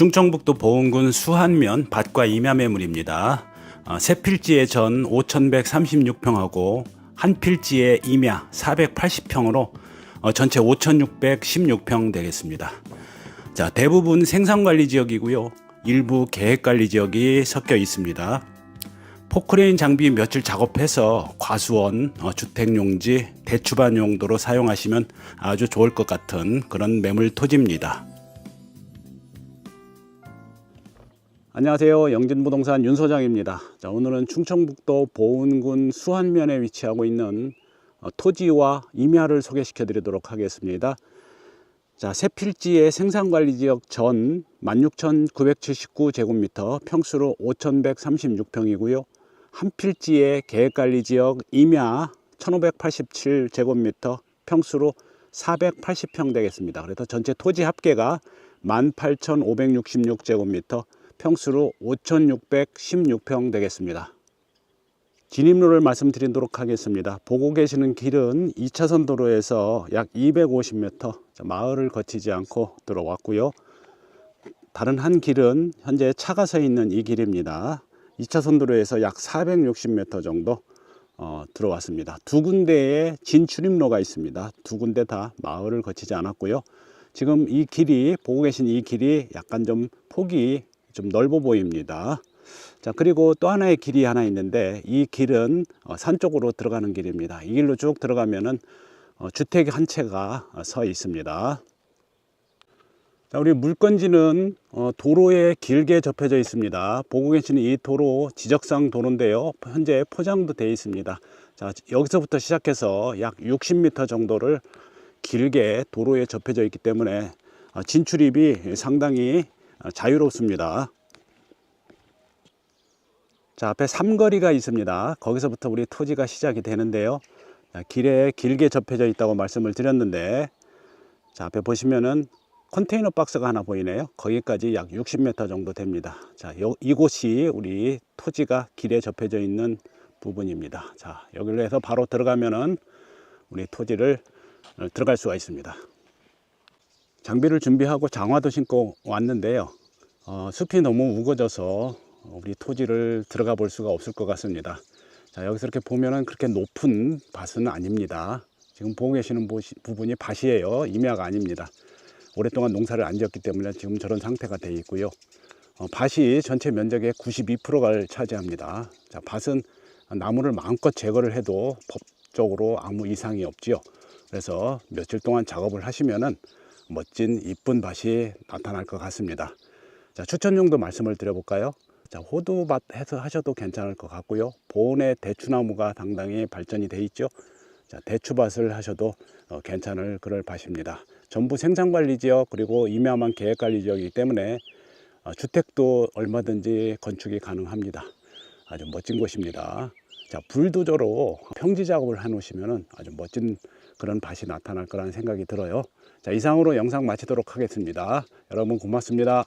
충청북도 보은군 수한면 밭과 임야 매물입니다. 어, 세 필지의 전 5,136평하고 한 필지의 임야 480평으로 어, 전체 5,616평 되겠습니다. 자, 대부분 생산관리 지역이고요. 일부 계획관리 지역이 섞여 있습니다. 포크레인 장비 며칠 작업해서 과수원, 어, 주택용지, 대추반 용도로 사용하시면 아주 좋을 것 같은 그런 매물 토지입니다. 안녕하세요. 영진부동산 윤 소장입니다. 자, 오늘은 충청북도 보은군 수안면에 위치하고 있는 어, 토지와 임야를 소개시켜 드리도록 하겠습니다. 자, 세 필지의 생산관리 지역 전 16,979제곱미터, 평수로 5,136평이고요. 한 필지의 계획관리 지역 임야 1,587제곱미터, 평수로 480평 되겠습니다. 그래서 전체 토지 합계가 18,566제곱미터, 평수로 5,616평 되겠습니다. 진입로를 말씀드리도록 하겠습니다. 보고 계시는 길은 2차선 도로에서 약 250m 마을을 거치지 않고 들어왔고요. 다른 한 길은 현재 차가 서 있는 이 길입니다. 2차선 도로에서 약 460m 정도 어, 들어왔습니다. 두 군데의 진출입로가 있습니다. 두 군데 다 마을을 거치지 않았고요. 지금 이 길이 보고 계신 이 길이 약간 좀 폭이 좀 넓어 보입니다. 자 그리고 또 하나의 길이 하나 있는데 이 길은 어, 산 쪽으로 들어가는 길입니다. 이 길로 쭉 들어가면은 어, 주택 한 채가 어, 서 있습니다. 자, 우리 물건지는 어, 도로에 길게 접혀져 있습니다. 보고 계시는 이 도로 지적상 도로인데요. 현재 포장도 되어 있습니다. 자, 여기서부터 시작해서 약 60m 정도를 길게 도로에 접혀져 있기 때문에 어, 진출입이 상당히 어, 자유롭습니다. 자, 앞에 삼거리가 있습니다. 거기서부터 우리 토지가 시작이 되는데요. 자, 길에 길게 접혀져 있다고 말씀을 드렸는데, 자, 앞에 보시면은 컨테이너 박스가 하나 보이네요. 거기까지 약 60m 정도 됩니다. 자, 요, 이곳이 우리 토지가 길에 접혀져 있는 부분입니다. 자, 여기로 해서 바로 들어가면은 우리 토지를 어, 들어갈 수가 있습니다. 장비를 준비하고 장화도 신고 왔는데요. 어, 숲이 너무 우거져서 우리 토지를 들어가 볼 수가 없을 것 같습니다. 자, 여기서 이렇게 보면은 그렇게 높은 밭은 아닙니다. 지금 보고 계시는 보시- 부분이 밭이에요. 임야가 아닙니다. 오랫동안 농사를 안 지었기 때문에 지금 저런 상태가 되어 있고요. 어, 밭이 전체 면적의 92%를 차지합니다. 자, 밭은 나무를 마음껏 제거를 해도 법적으로 아무 이상이 없지요. 그래서 며칠 동안 작업을 하시면은 멋진 이쁜 밭이 나타날 것 같습니다. 자, 추천용도 말씀을 드려볼까요? 자, 호두밭 해서 하셔도 괜찮을 것 같고요. 보온에 대추나무가 당당히 발전이 돼 있죠. 자, 대추밭을 하셔도 어, 괜찮을 그럴 밭입니다. 전부 생산관리 지역 그리고 임야만 계획관리 지역이기 때문에 어, 주택도 얼마든지 건축이 가능합니다. 아주 멋진 곳입니다. 자, 불도저로 평지 작업을 해 놓으시면 아주 멋진 그런 밭이 나타날 거라는 생각이 들어요. 자, 이상으로 영상 마치도록 하겠습니다. 여러분 고맙습니다.